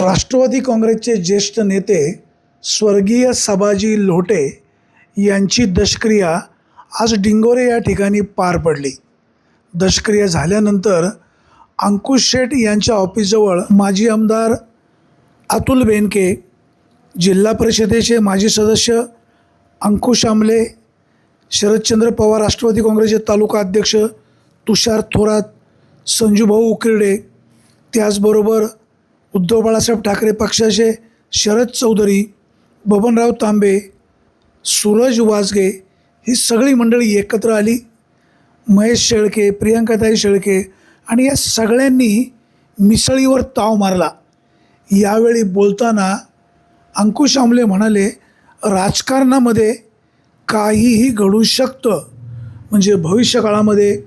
राष्ट्रवादी काँग्रेसचे ज्येष्ठ नेते स्वर्गीय सबाजी लोटे यांची दशक्रिया आज डिंगोरे या ठिकाणी पार पडली. दशक्रिया झाल्यानंतर अंकुश शेठ यांच्या ऑफिसजवळ माजी आमदार अतुल बेनके जिल्हा परिषदेचे माजी सदस्य अंकुश आमले शरदचंद्र पवार राष्ट्रवादी काँग्रेसचे तालुका अध्यक्ष तुषार थोरात संजूभाऊ उकिरडे त्याचबरोबर उद्धव बाळासाहेब ठाकरे पक्षाचे शरद चौधरी बबनराव तांबे सूरज वाजगे ही सगळी मंडळी एकत्र आली. महेश शेळके प्रियंकाताई शेळके आणि या सगळ्यांनी मिसळीवर ताव मारला. यावेळी बोलताना अंकुश आमले म्हणाले राजकारणामध्ये काहीही घडू शकतं. म्हणजे भविष्यकाळामध्ये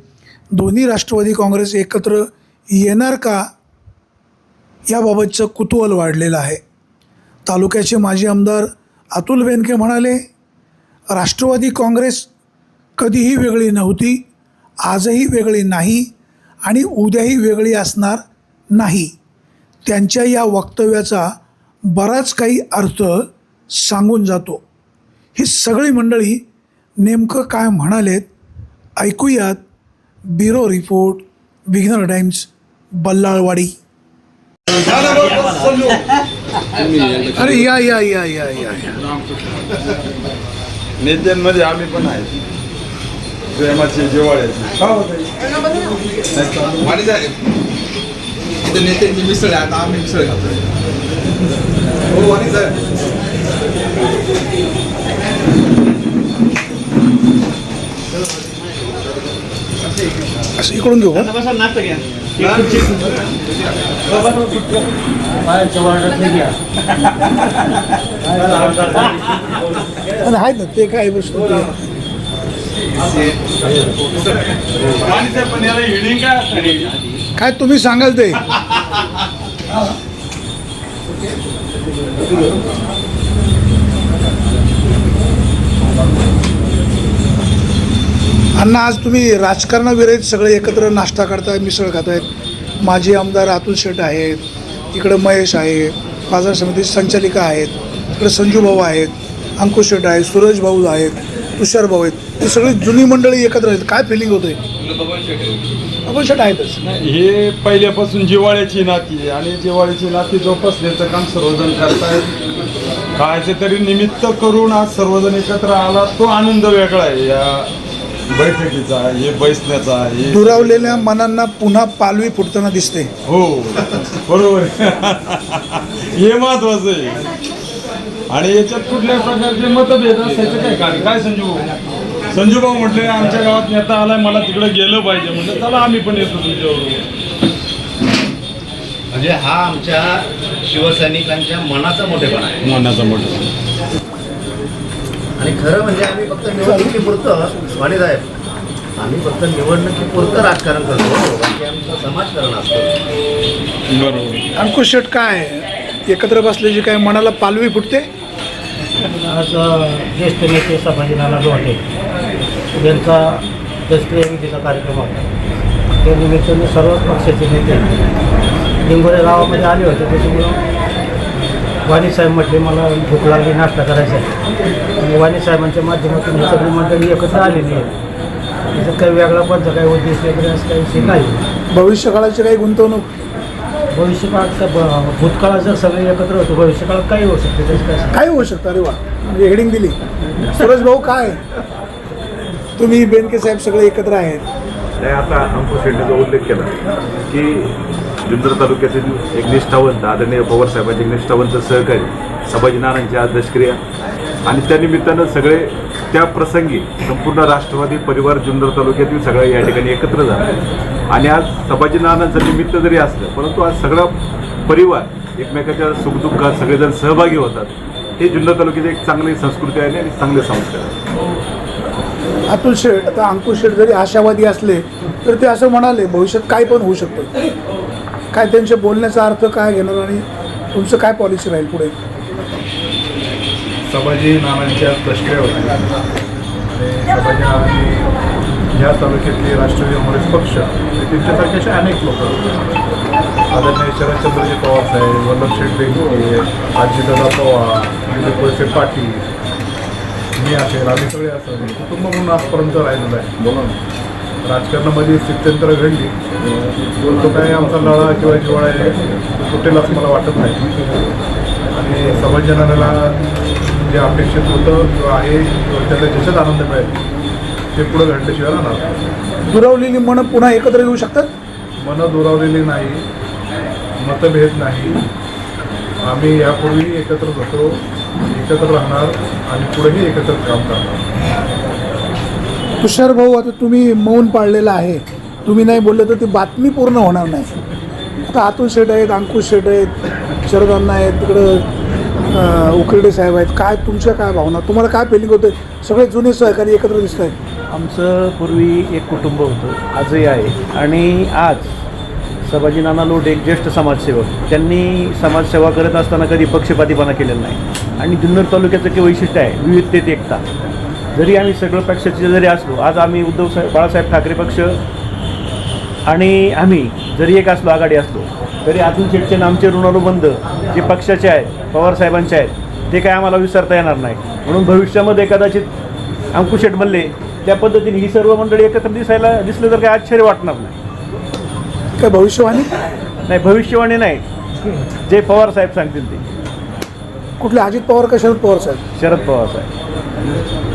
दोन्ही राष्ट्रवादी काँग्रेस एकत्र येणार का? याबाबतचं कुतूहल वाढलेलं आहे. तालुक्याचे माजी आमदार अतुल बेनके म्हणाले राष्ट्रवादी काँग्रेस कधीही वेगळी नव्हती आजही वेगळी नाही आणि उद्याही वेगळी असणार नाही. त्यांच्या या वक्तव्याचा बराच काही अर्थ सांगून जातो. ही सगळी मंडळी नेमकं काय म्हणालेत ऐकूयात ब्युरो रिपोर्ट विघ्नर टाइम्स बल्लाळवाडी. अरे या या या या या या. नेत्यांमध्ये आम्ही पण आहे. प्रेमाचे जिवाळ्याचे नेत्यांची मिसळ आहे आता आम्ही मिसळ खातोय. हो वाणी साहेब असं इकडून घेऊ आहेत ना ते काय गोष्ट ते? वाणी साहेब पण याला हिडिंग काय असतं काय तुम्ही सांगाल ते? अण्णा आज तुम्ही राजकारणाविरहित सगळे एकत्र नाश्ता करताय मिसळ खातायत माजी आमदार अतुल शेठ आहेत इकडं महेश आहे बाजार समिती संचालिका आहेत इकडे संजू भाऊ आहेत अंकुश शेठ आहेत सूरज भाऊ आहेत तुषार भाऊ आहेत. ही सगळी जुनी मंडळी एकत्र आहेत. काय फिलिंग होतंय? आपण शेठ आहेतच. हे पहिल्यापासून जिवाळ्याची नाती आहे आणि जिवाळ्याची नाती जोपासण्याचं काम सर्वजण करतायत. कायचे तरी निमित्त करून आज सर्वजण एकत्र आला तो आनंद वेगळा आहे. या बैठकीचा हे बैसण्याचा हे दुरावलेल्या मनांना पुन्हा पालवी फुटताना दिसते. हो बरोबर. हे महत्वाचं आहे. आणि याच्यात कुठल्या प्रकारचे मतभेद असायचं काय? कारण काय संजू? भाऊ संजू भाऊ म्हटले आमच्या गावात नेता आलाय मला तिकडे गेलं पाहिजे. म्हटलं चला आम्ही पण येतो तुमच्याबरोबर. म्हणजे हा आमच्या शिवसैनिकांच्या मनाचा मोठेपणा आहे. मनाचा मोठा आणि खरं म्हणजे आम्ही फक्त निवडणुकीपुरतं वाणी साहेब आम्ही फक्त निवडणुकीपुरतं राजकारण करतो बाकी आमचं समाजकारण असतं बरोबर. अंकुश शेट काय? एकत्र बसल्याची काय मनाला पालवी फुटते? आज ज्येष्ठ नेते संभाजीनाना लोटे यांचा दसऱ्या कार्यक्रम होता. त्या निमित्ताने सर्वच पक्षाचे नेते लिंगोरे गावामध्ये आले होते त्याच्यामुळं वाणी साहेब म्हटले मला भूक लागली नाश्ता करायचा आहे. आणि वाणी साहेबांच्या माध्यमातून ही सगळी मंडळी एकत्र आलेली आहे त्याचा काही वेगळा पडता काही उद्देश वगैरे असं काही विषय नाही. भविष्यकाळाची काही गुंतवणूक? भविष्यकाळात ब- भूतकाळात जर सगळे एकत्र होतो भविष्यकाळात काही होऊ शकते त्याचं काय काय होऊ शकतं अरे वा. म्हणजे हेडिंग दिली. सुरेश भाऊ काय? तुम्ही बेनके साहेब सगळे एकत्र आहेत. नाही आता अंकुश शेट्टीचा उल्लेख केला की जुन्नर तालुक्यातील एक निष्ठावंत आदरणीय पवार साहेबांचे एक निष्ठावंत सहकारी संभाजी नारायणची आज दशक्रिया आणि त्यानिमित्तानं सगळे त्या प्रसंगी संपूर्ण राष्ट्रवादी परिवार जुन्नर तालुक्यातील सगळे या ठिकाणी एकत्र झाले. आणि आज संभाजी नानांचं निमित्त जरी असलं परंतु आज सगळा परिवार एकमेकाच्या सुखदुःखात सगळेजण सहभागी होतात. हे जुन्नर तालुक्याची एक चांगली संस्कृती आहे आणि चांगले संस्कार आहे. अतुल शेठ आता अंकुश शेठ जरी आशावादी असले तर ते असं म्हणाले भविष्यात काय पण होऊ शकतं. काय त्यांच्या बोलण्याचा अर्थ काय घेणार आणि तुमचं काय पॉलिसी राहील पुढे? संभाजी नानांच्या प्रश्न होत्या आणि संभाजी नानांनी ह्या तालुक्यातले राष्ट्रवादी काँग्रेस पक्ष त्यांच्यासारखे असे अनेक लोक आदरणीय शरदचंद्रजी पवार साहेब वल्लभ शेठ बेंके आजीदादा पवार दिलीप वळसे पाटील मी असेल आम्ही सगळे असं कुटुंब म्हणून आजपर्यंत राहिलेलं आहे. बोला राजकारणामध्ये स्थित्यंतर घडली. तो काही आमचा लढा किंवा जिवाळा आहे तो तुटेल असं मला वाटत नाही. आणि समाजजनाला जे अपेक्षित होतं किंवा आहे किंवा त्याला ज्याच्यात आनंद मिळेल ते पुढं घडल्याशिवाय राहणार. दुरावलेली मनं पुन्हा एकत्र येऊ शकतात? मनं दुरावलेली नाही मतभेद नाही. आम्ही यापूर्वी एकत्रच होतो एकत्र राहणार आणि पुढेही एकत्र काम करणार. तुषार भाऊ आता तुम्ही मौन पाळलेलं आहे. तुम्ही नाही बोलले तर ती बातमी पूर्ण होणार नाही. आता अतुल शेठ आहेत अंकुश शेठ आहेत शरदांना आहेत तिकडं उकरडे साहेब आहेत. काय तुमच्या काय भावना? तुम्हाला काय फिलिंग होतं सगळे जुने सहकारी एकत्र दिसत आहेत. आमचं पूर्वी एक कुटुंब होतं आजही आहे. आणि आज संभाजी नाना लोट एक ज्येष्ठ समाजसेवक त्यांनी समाजसेवा करत असताना कधी पक्षपातीपणा केलेला नाही. आणि जुन्नर तालुक्याचं एक वैशिष्ट्य आहे विविधतेत एकता. जरी आम्ही सगळं पक्षाचे जरी असलो आज आम्ही उद्धव साहेब बाळासाहेब ठाकरे पक्ष आणि आम्ही जरी एक असलो आघाडी असलो तरी अतुल शेठचे नामचे ऋणानुबंध जे पक्षाचे आहेत पवार साहेबांचे आहेत ते काय आम्हाला विसरता येणार नाही. म्हणून भविष्यामध्ये कदाचित अंकुश शेठ मल्ले त्या पद्धतीने ही सर्व मंडळी एकत्र दिसायला दिसलं तर काय आश्चर्य वाटणार नाही. काय भविष्यवाणी? नाही भविष्यवाणी नाही. जे पवार साहेब सांगतील ते. कुठले? अजित पवार का शरद पवार साहेब? शरद पवार साहेब.